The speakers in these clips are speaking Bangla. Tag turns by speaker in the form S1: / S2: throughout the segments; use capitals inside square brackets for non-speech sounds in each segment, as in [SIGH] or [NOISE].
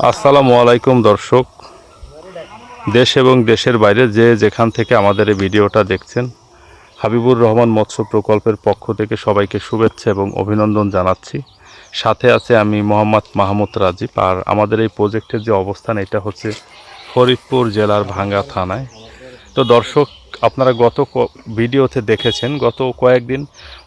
S1: আসসালামু আলাইকুম দর্শক। দেশ এবং দেশের বাইরে যে যেখান থেকে আমাদের এই ভিডিওটা দেখছেন, হাবিবুর রহমান মৎস্য প্রকল্পের পক্ষ থেকে সবাইকে শুভেচ্ছা এবং অভিনন্দন জানাচ্ছি। সাথে আছে আমি মোহাম্মদ মাহমুদ রাজীব আর আমাদের এই প্রজেক্টের যে অবস্থান, এটা হচ্ছে ফরিদপুর জেলার ভাঙ্গা থানায়। তো দর্শক, আপনারা গত ভিডিওতে দেখেছেন, গত কয়েকদিন,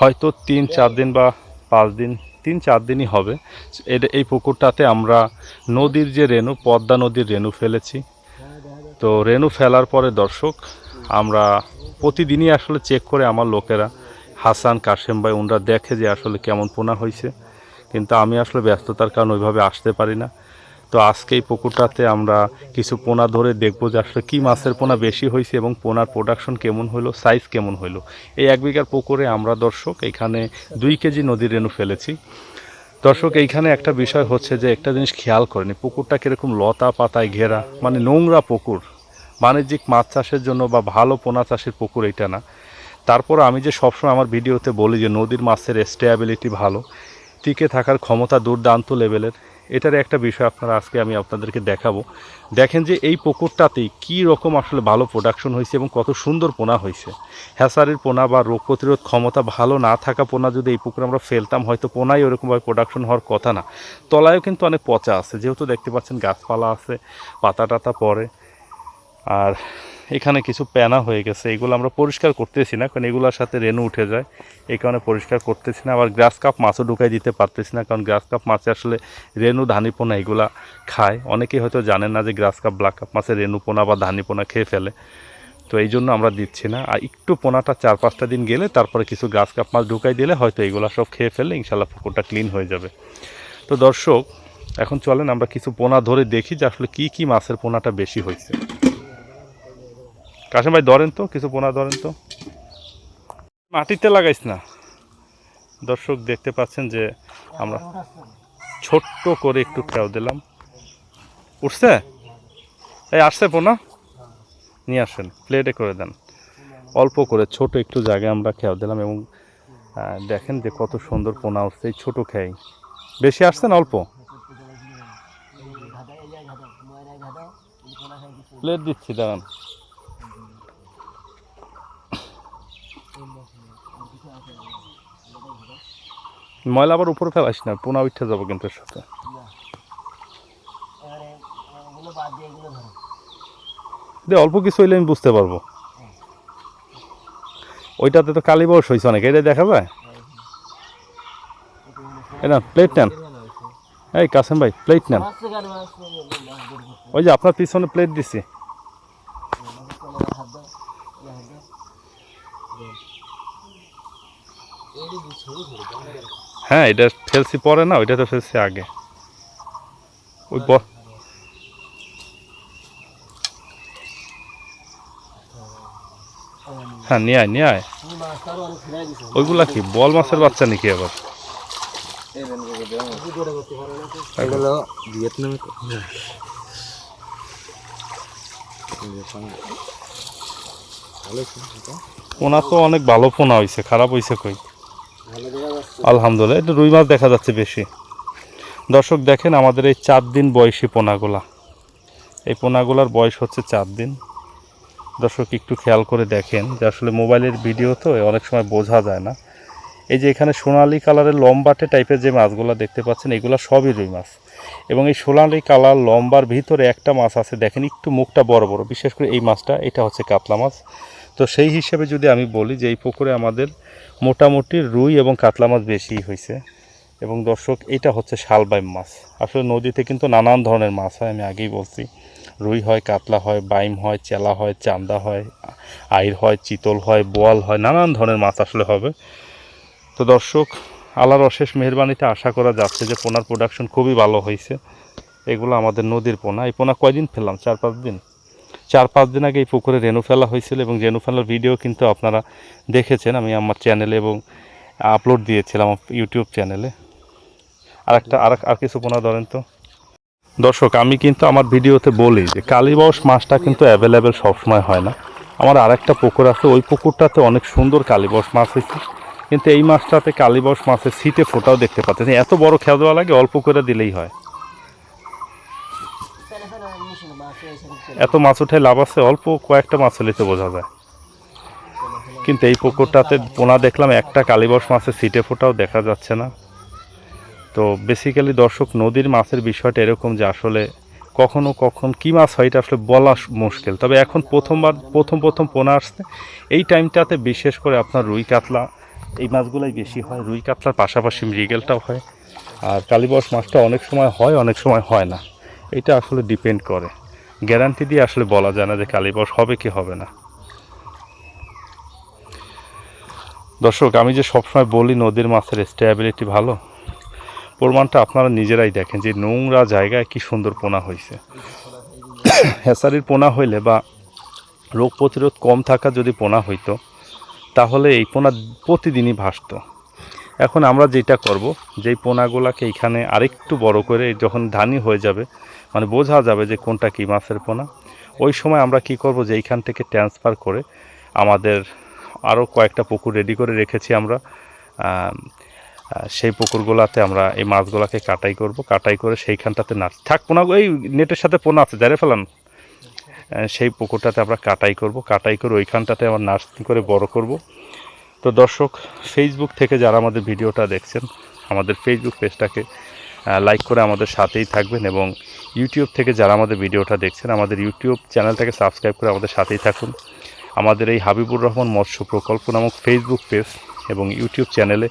S1: হয়তো তিন চার দিন বা পাঁচ দিন তিন চার দিনই হবে। এটা- এই পুকুরটাতে আমরা নদীর যে রেণু, পদ্মা নদীর রেণু ফেলেছি। তো রেণু ফেলার পরে দর্শক, আমরা প্রতিদিনই আসলে চেক করে আমার লোকেরা। হাসান, কাশেম ভাই ওনরা দেখে যে আসলে কেমন পোনা হয়েছে কিন্তু আমি আসলে ব্যস্ততার কারণে ওইভাবে আসতে পারি না। তো আজকে এই পুকুরটাতে আমরা কিছু পোনা ধরে দেখব যে আসলে কী মাছের পোনা বেশি হয়েছে এবং পোনার প্রোডাকশন কেমন হলো সাইজ কেমন হলো। এই এক বিঘার পুকুরে আমরা দর্শক এখানে দুই কেজি নদীর রেণু ফেলেছি। দর্শক, এইখানে একটা বিষয় হচ্ছে যে একটা জিনিস খেয়াল করেনি পুকুরটা কীরকম লতা পাতায় ঘেরা মানে নোংরা পুকুর। বাণিজ্যিক মাছ চাষের জন্য বা ভালো পোনা চাষের পুকুর এটা না। তারপর আমি যে সবসময় আমার ভিডিওতে বলি যে নদীর মাছের স্টেবিলিটি ভালো, টিকে থাকার ক্ষমতা দুর্দান্ত লেভেলের এটার একটা বিষয় আপনারা আজকে আমি আপনাদেরকে দেখাবো। দেখেন যে এই পুকুরটাতে কী রকম আসলে ভালো প্রোডাকশন হয়েছে এবং কত সুন্দর পোনা হয়েছে। হ্যাসারের পোনা বা রোগ প্রতিরোধ ক্ষমতা ভালো না থাকা পোনা যদি এই পুকুরে আমরা ফেলতাম, হয়তো পোনাই ওরকমভাবে প্রোডাকশন হওয়ার কথা না। তলায়ও কিন্তু অনেক পচা আছে, যেহেতু দেখতে পাচ্ছেন গাছপালা আছে, পাতা টাতা পড়ে। আর এখানে কিছু প্যানা হয়ে গেছে, এগুলো আমরা পরিষ্কার করতেছি না, কারণ এগুলোর সাথে রেনু উঠে যায়, এই কারণে পরিষ্কার করতেছি না। আবার গ্রাস কাপ মাছও ঢুকাই দিতে পারতেছি না, কারণ গ্রাস কাপ মাছে আসলে রেণু ধানিপোনা এগুলা খায়। অনেকেই হয়তো জানেন না যে গ্রাস কাপ, ব্ল্যাক কাপ মাছের রেণু পোনা বা ধানিপোনা খেয়ে ফেলে। তো এই জন্য আমরা দিচ্ছি না। আর একটু পোনাটা চার পাঁচটা দিন গেলে তারপরে কিছু গ্রাস কাপ মাছ ঢুকাই দিলে হয়তো এগুলো সব খেয়ে ফেললে ইনশাল্লাহ পুকুরটা ক্লিন হয়ে যাবে। তো দর্শক, এখন চলেন আমরা কিছু পোনা ধরে দেখি যে আসলে কি কি মাছের পোনাটা বেশি হয়েছে। কাশেম ভাই ধরেন তো, কিছু পোনা ধরেন তো। মাটিতে লাগাইস না। দর্শক দেখতে পাচ্ছেন যে আমরা ছোট্ট করে একটু খেয়াল দিলাম। উঠছে? এই আসছে পোনা? নিয়ে আসেন প্লেটে করে দেন। অল্প করে ছোট একটু জায়গায় আমরা খেয়াল দিলাম এবং দেখেন যে কত সুন্দর পোনা উঠছে এই ছোটো খেয়াই বেশি আসছে না অল্প? প্লেট দিচ্ছি, দাঁড়ান। ময়লা আবার উপরে ফেলাস না, পোনা উঠে যাব কিন্তু সাথে। দে, অল্প কিছু হইলে আমি বুঝতে পারব। ওইটাতে তো কালী বয়স হয়েছে অনেক, এটা দেখা যায়? না প্লেট নেন। এই কাসেম ভাই প্লেট নেন। ওই যে আপনার পিছনে প্লেট দিছি। হ্যাঁ এটা ফেলছি পরে না ওইটা তো ফেলছি আগে। ওই হ্যাঁ নিয়ে আয় নিয়ে আয়। ওইগুলা কি বল মাছের বাচ্চা নাকি আবার?
S2: ভিয়েতনামে
S1: পোনা তো অনেক ভালো পোনা হয়েছে খারাপ হয়েছে কই? আলহামদুলিল্লাহ, একটু রুই মাছ দেখা যাচ্ছে বেশি। দর্শক দেখেন, আমাদের এই চার দিন বয়সী পোনাগুলা। এই পোনাগুলার বয়স হচ্ছে চার দিন। দর্শক, একটু খেয়াল করে দেখেন যে আসলে মোবাইলের ভিডিও তো অনেক সময় বোঝা যায় না। এই যে এখানে সোনালি কালারের লম্বাটে টাইপের যে মাছগুলো দেখতে পাচ্ছেন, এগুলো সবই রুই মাছ। এবং এই সোনালি কালার লম্বার ভিতরে একটা মাছ আছে, দেখেন একটু মুখটা বড় বড়, বিশেষ করে এই মাছটা, এটা হচ্ছে কাতলা মাছ। তো সেই হিসেবে যদি আমি বলি যে এই পুকুরে আমাদের মোটামুটি রুই এবং কাতলা মাছ বেশি হয়েছে এবং দর্শক, এটা হচ্ছে শালবাইম মাছ। আসলে নদীতে কিন্তু নানান ধরনের মাছ হয়, আমি আগেই বলছি। রুই হয়, কাতলা হয়, বাইম হয়, চেলা হয়, চান্দা হয়, আইর হয়, চিতল হয়, বোয়াল হয়, নানান ধরনের মাছ আসলে হবে। তো দর্শক, আল্লাহর অশেষ মেহরবানিতে আশা করা যাচ্ছে যে পোনার প্রোডাকশন খুবই ভালো হয়েছে এগুলো আমাদের নদীর পোনা। এই পোনা কয়দিন ফেললাম? চার পাঁচ দিন? চার পাঁচ দিন আগে এই পুকুরে রেণু ফেলা হয়েছিল এবং রেণু ফেলার ভিডিও কিন্তু আপনারা দেখেছেন। আমি আমার চ্যানেলে এবং আপলোড দিয়েছিলাম ইউটিউব চ্যানেলে আর একটা আর আর কিছু পোনা ধরেন তো। দর্শক, আমি কিন্তু আমার ভিডিওতে বলি যে কালীবাউস মাছটা কিন্তু অ্যাভেলেবেল সবসময় হয় না। আমার আরেকটা পুকুর আছে, ওই পুকুরটাতে অনেক সুন্দর কালীবাউস মাছ হয়েছে। কিন্তু এই মাছটাতে কালীবাউস মাছের সিটে ফোটাও দেখতে পাচ্ছেন। এত বড় খেয়া দেওয়া লাগে, অল্প করে দিলেই হয়। এত মাছ উঠে লাভ আছে, অল্প কয়েকটা মাছ হলেতে বোঝা যায়। কিন্তু এই পুকুরটাতে পোনা দেখলাম, একটা কালীবস মাছের সিটে ফোটাও দেখা যাচ্ছে না। তো বেসিক্যালি দর্শক, নদীর মাছের বিষয়টা এরকম যে আসলে কখনো কখন কি মাছ হয় এটা আসলে বলা মুশকিল। তবে এখন প্রথমবার, প্রথম প্রথম পোনা আসছে। এই টাইমটাতে বিশেষ করে আপনার রুই কাতলা, এই মাছগুলাই বেশি হয়। রুই কাতলার পাশাপাশি মৃগেলটাও হয়। আর কালীবস মাছটা অনেক সময় হয়, অনেক সময় হয় না। এটা আসলে ডিপেন্ড করে। গ্যারান্টি দিয়ে আসলে বলা যায় না যে কালীবস হবে কি হবে না। দর্শক, আমি যে সবসময় বলি নদীর মাছের স্টেবিলিটি ভালো, প্রমাণটা আপনারা নিজেরাই দেখেন যে নোংরা জায়গায় কি সুন্দর পোনা হয়েছে। হেসারির পোনা হইলে বা রোগ প্রতিরোধ কম থাকা যদি পোনা হইতো, তাহলে এই পোনা প্রতিদিনই ভাসতো। এখন আমরা যেটা করব, যেই পোনাগুলাকে এইখানে আরেকটু বড় করে যখন ধানি হয়ে যাবে মানে বোঝা যাবে যে কোনটা কী মাছের পোনা। ওই সময় আমরা কি করব যে এইখান থেকে ট্রান্সফার করে আমাদের আরও কয়েকটা পুকুর রেডি করে রেখেছি আমরা। সেই পুকুরগুলোতে আমরা এই মাছগুলোকে কাটাই করব। কাটাই করে সেইখানটাতে না থাক, পোনা এই নেটের সাথে পোনা আছে, জারে ফেলান। সেই পুকুরটাতে আমরা কাটাই করব। কাটাই করে ওইখানটাতে আমরা নার্সিং করে বড় করব। তো দর্শক ফেসবুক থেকে যারা আমাদের ভিডিওটা দেখছেন, আমাদের ফেসবুক পেজটাকে লাইক করে আমাদের সাথেই থাকবেন এবং ইউটিউব থেকে যারা আমাদের ভিডিওটা দেখছেন, আমাদের ইউটিউব চ্যানেলটাকে সাবস্ক্রাইব করে আমাদের সাথেই থাকুন। আমাদের এই হাবিবুর রহমান মৎস্য প্রকল্প নামক ফেসবুক পেজ এবং ইউটিউব চ্যানেলে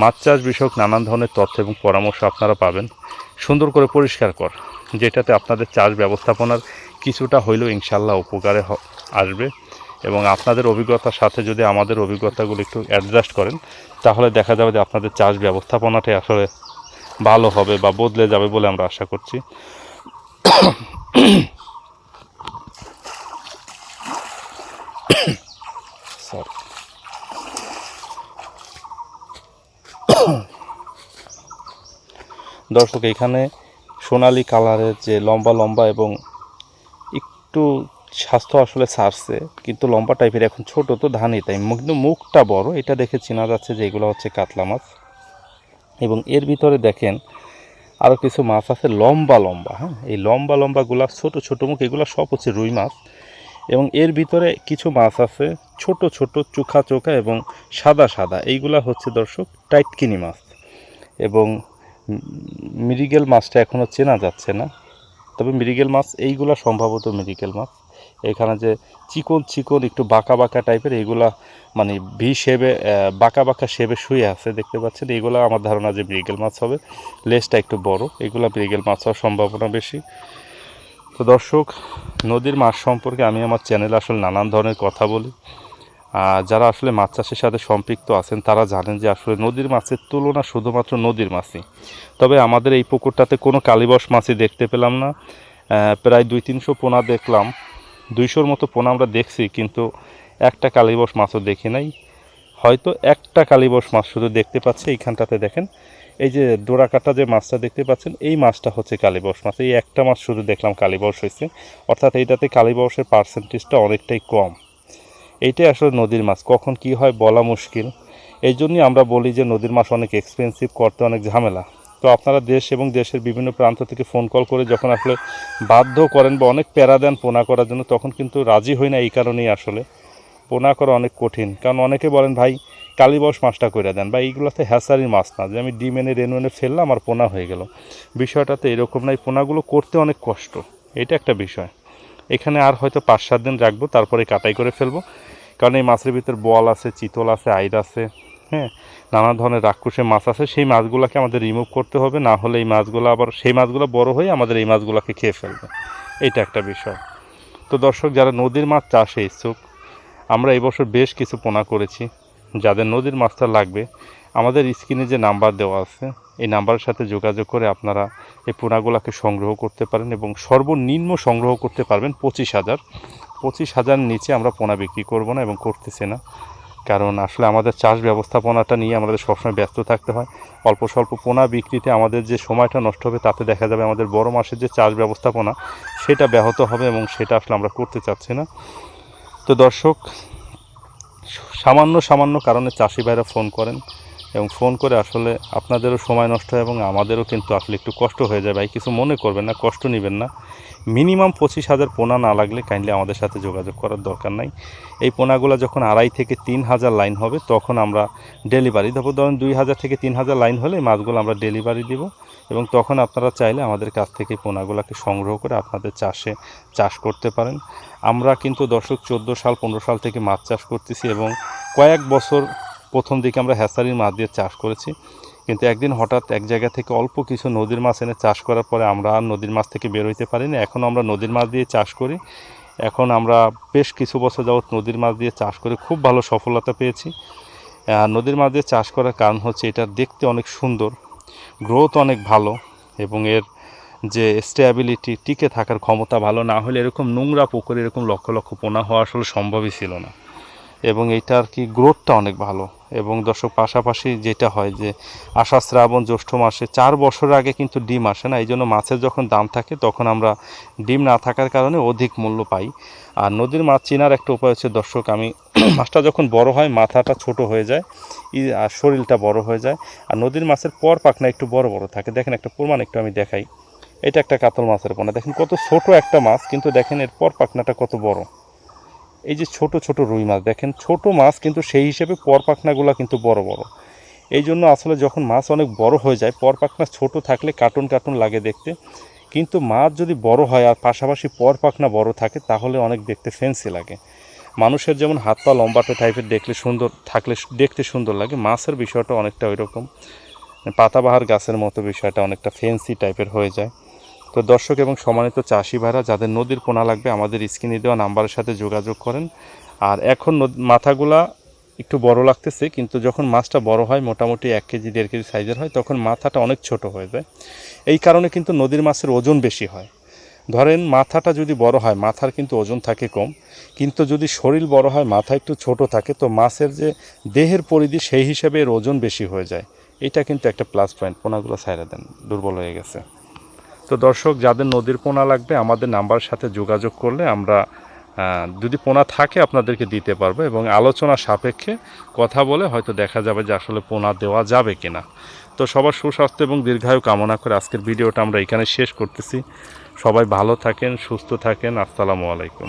S1: মাছ চাষ বিষয়ক নানান ধরনের তথ্য এবং পরামর্শ আপনারা পাবেন। সুন্দর করে পরিষ্কার কর, যেটাতে আপনাদের চাষ ব্যবস্থাপনার কিছুটা হইলেও ইনশাল্লাহ উপকারে আসবে এবং আপনাদের অভিজ্ঞতার সাথে যদি আমাদের অভিজ্ঞতাগুলো একটু অ্যাডজাস্ট করেন, তাহলে দেখা যাবে যে আপনাদের চাষ ব্যবস্থাপনাটাই আসলে ভালো হবে বা বদলে যাবে বলে আমরা আশা করছি. দর্শক, এখানে সোনালি কালারের যে লম্বা লম্বা এবং একটু স্বাস্থ্য আসলে ছাড়ছে কিন্তু লম্বা টাইপের এখন ছোট তো ধানই, তাই কিন্তু মুখটা বড়। এটা দেখে চেনা যাচ্ছে যে এগুলো হচ্ছে কাতলা মাছ। এবং এর ভিতরে দেখেন আরও কিছু মাছ আছে, লম্বা লম্বা হ্যাঁ? এই লম্বা লম্বাগুলা ছোট ছোট মুখ, এগুলো সব হচ্ছে রুই মাছ। এবং এর ভিতরে কিছু মাছ আছে, ছোট ছোট, চোখা চোখা এবং সাদা সাদা। এইগুলা হচ্ছে দর্শক টাইটকিনি মাছ। এবং মিরিগেল মাছটা এখনও চেনা যাচ্ছে না। তবে মিরিগেল মাছ, এইগুলা সম্ভবত মৃগেল মাছ। এখানে যে চিকন চিকন একটু বাঁকা বাঁকা টাইপের এইগুলা মানে ভি শেবে বাঁকা বাঁকা শেবে শুয়ে আছে দেখতে পাচ্ছেন। এগুলা আমার ধারণা যে মৃগেল মাছ হবে। লেজটা একটু বড়। এগুলা মৃগেল মাছ হওয়ার সম্ভাবনা বেশি। তো দর্শক, নদীর মাছ সম্পর্কে আমি আমার চ্যানেলে আসলে নানান ধরনের কথা বলি। আর যারা আসলে মাছ চাষের সাথে সম্পৃক্ত আছেন, তারা জানেন যে আসলে নদীর মাছের তুলনা শুধুমাত্র নদীর মাছই। তবে আমাদের এই পুকুরটাতে কোনো কালীবস মাছই দেখতে পেলাম না। প্রায় দুই তিনশো পোনা দেখলাম। দুইশোর মতো পোনা আমরা দেখছি, কিন্তু একটা কালীবস মাছও দেখি নাই। হয়তো একটা কালীবস মাছ শুধু দেখতে পাচ্ছি এইখানটাতে, দেখেন। এই যে ডোরা কাটা যে মাছটা দেখতে পাচ্ছেন, এই মাছটা হচ্ছে কালীবস মাছ। এই একটা মাছ শুধু দেখলাম কালীবস হয়েছে। অর্থাৎ এইটাতে কালীবসের পার্সেন্টেজটা অনেকটাই কম। এইটাই আসলে নদীর মাছ, কখন কি হয় বলা মুশকিল। এই জন্যই আমরা বলি যে নদীর মাছ অনেক এক্সপেন্সিভ করতে অনেক ঝামেলা। তো আপনারা দেশ এবং দেশের বিভিন্ন প্রান্ত থেকে ফোন কল করে যখন আসলে বাধ্য করেন বা অনেক প্যারা দেন পোনা করার জন্য, তখন কিন্তু রাজি হই না এই কারণেই আসলে। পোনা করা অনেক কঠিন। কারণ অনেকে বলেন, ভাই কালীবস মাছটা করে দেন। বা এইগুলোতে হ্যাসারির মাছ না। যে আমি ডিম এনে রেনু এনে ফেললাম আর পোনা হয়ে গেল। বিষয়টাতে এরকম নাই পোনাগুলো করতে অনেক কষ্ট। এটা একটা বিষয়। এখানে আর হয়তো পাঁচ, সাত দিন রাখব, তারপরে কাটাই করে ফেলব। কারণ এই মাছের ভিতর বল আছে, চিতল আছে আইর আছে। হ্যাঁ নানা ধরনের রাক্ষসে মাছ আছে, সেই মাছগুলোকে আমাদের রিমুভ করতে হবে, না হলে এই মাছগুলো আবার, সেই মাছগুলো বড় হয়ে আমাদের এই মাছগুলোকে খেয়ে ফেলবে। এটা একটা বিষয়। তো দর্শক, যারা নদীর মাছ চাষে ইচ্ছুক, আমরা এই বছর বেশ কিছু পোনা করেছি। যাদের নদীর মাছটা লাগবে, আমাদের স্ক্রিনে যে নাম্বার দেওয়া আছে, এই নাম্বারের সাথে যোগাযোগ করে আপনারা এই পোনাগুলোকে সংগ্রহ করতে পারেন এবং সর্বনিম্ন সংগ্রহ করতে পারবেন পঁচিশ হাজার। পঁচিশ হাজার নিচে আমরা পোনা বিক্রি করব না এবং করতেছি না। কারণ আসলে আমাদের চাষ ব্যবস্থাপনাটা নিয়ে আমাদের সবসময় ব্যস্ত থাকতে হয়। অল্প স্বল্প পোনা বিক্রিতে আমাদের যে সময়টা নষ্ট হবে তাতে দেখা যাবে আমাদের বড় মাসের যে চাষ ব্যবস্থাপনা সেটা ব্যাহত হবে এবং সেটা আসলে আমরা করতে চাচ্ছি না। তো দর্শক, সামান্য সামান্য কারণে চাষি ভাইরা ফোন করেন। এবং ফোন করে আসলে আপনাদেরও সময় নষ্ট হয় এবং আমাদেরও কিন্তু আসলে একটু কষ্ট হয়ে যায়। ভাই, কিছু মনে করবেন না, কষ্ট নেবেন না। মিনিমাম পঁচিশ হাজার পোনা না লাগলে কাইন্ডলি আমাদের সাথে যোগাযোগ করার দরকার নাই। এই পোনাগুলো যখন আড়াই থেকে তিন হাজার লাইন হবে, তখন আমরা ডেলিভারি দেবো। ধরুন দুই হাজার থেকে তিন হাজার লাইন হলে মাছগুলো আমরা ডেলিভারি দিব এবং তখন আপনারা চাইলে আমাদের কাছ থেকে পোনাগুলোকে সংগ্রহ করে আপনাদের চাষে চাষ করতে পারেন। আমরা কিন্তু দর্শক চোদ্দ সাল, পনেরো সাল থেকে মাছ চাষ করতেছি এবং কয়েক বছর প্রথম দিকে আমরা হ্যাসারির মাছ দিয়ে চাষ করেছি। কিন্তু একদিন হঠাৎ এক জায়গা থেকে অল্প কিছু নদীর মাছ এনে চাষ করার পরে আমরা আর নদীর মাছ থেকে বের হইতে পারি না এখন আমরা নদীর মাছ দিয়ে চাষ করি। এখন আমরা বেশ কিছু বছর যাবৎ নদীর মাছ দিয়ে চাষ করে খুব ভালো সফলতা পেয়েছি। নদীর মাছ দিয়ে চাষ করার কারণ হচ্ছে এটা দেখতে অনেক সুন্দর, গ্রোথ অনেক ভালো এবং এর যে স্টেবিলিটি, টিকে থাকার ক্ষমতা ভালো। না হলে এরকম নোংরা পুকুরে এরকম লক্ষ লক্ষ পোনা হওয়া আসলে সম্ভবই ছিল না। এবং এইটার কি গ্রোথটা অনেক ভালো। এবং দর্শক, পাশাপাশি যেটা হয় যে আষাঢ় শ্রাবণ জ্যৈষ্ঠ মাসে চার বছর আগে কিন্তু ডিম আসে না এই জন্য মাছের যখন দাম থাকে তখন আমরা ডিম না থাকার কারণে অধিক মূল্য পাই। আর নদীর মাছ চেনার একটা উপায় হচ্ছে, দর্শক, আমি [CLEARS THROAT] মাছটা যখন বড় হয় মাথাটা ছোট হয়ে যায় আর শরীরটা বড় হয়ে যায়, আর নদীর মাছের পর পাখনা একটু বড় বড় থাকে। দেখেন একটা প্রমাণ একটু আমি দেখাই। এটা একটা কাতল মাছের পোনা। দেখেন কত ছোট একটা মাছ, কিন্তু দেখেন এর পর পাখনাটা কত বড়। এই যে ছোট ছোট রুই মাছ, দেখেন ছোট মাছ কিন্তু সেই হিসেবে পর পাখনাগুলো কিন্তু বড় বড়। এই জন্য আসলে যখন মাছ অনেক বড় হয়ে যায়, পর পাখনা ছোট থাকলে কার্টুন কার্টুন লাগে দেখতে। কিন্তু মাছ যদি বড় হয় আর পাশাপাশি পর পাখনা বড় থাকে, তাহলে অনেক দেখতে ফেন্সি লাগে। মানুষের যেমন হাত পা লম্বাটে টাইপের দেখলে সুন্দর, থাকলে দেখতে সুন্দর লাগে, মাছের বিষয়টা অনেকটা ওই রকম পাতাবাহার গাছের মতো বিষয়টা অনেকটা ফেন্সি টাইপের হয়ে যায়। তো দর্শক এবং সম্মানিত চাষি ভাইরা, যাদের নদীর পোনা লাগবে, আমাদের স্ক্রিনে দেওয়া নাম্বারের সাথে যোগাযোগ করেন। আর এখন মাথাগুলা একটু বড় লাগতেছে, কিন্তু যখন মাছটা বড় হয়, মোটামুটি এক কেজি, দেড় কেজি সাইজের হয়, তখন মাথাটা অনেক ছোট হয়ে যায়। এই কারণে কিন্তু নদীর মাছের ওজন বেশি হয়। ধরেন, মাথাটা যদি বড় হয়, মাথার কিন্তু ওজন থাকে কম। কিন্তু যদি শরীর বড় হয়, মাথা একটু ছোট থাকে, তো মাছের যে দেহের পরিধি, সেই হিসাবে এর ওজন বেশি হয়ে যায়। এটা কিন্তু একটা প্লাস পয়েন্ট পোনাগুলো ছাইড়া দেন, দুর্বল হয়ে গেছে। তো দর্শক, যাদের নদীর পোনা লাগবে, আমাদের নাম্বার সাথে যোগাযোগ করলে আমরা যদি পোনা থাকে, আপনাদেরকে দিতে পারব এবং আলোচনা সাপেক্ষে কথা বলে হয়তো দেখা যাবে যে আসলে পোনা দেওয়া যাবে কিনা। তো সবার সুস্বাস্থ্য এবং দীর্ঘায়ু কামনা করে আজকের ভিডিওটা আমরা এখানে শেষ করতেছি। সবাই ভালো থাকেন, সুস্থ থাকেন। আসসালামু আলাইকুম।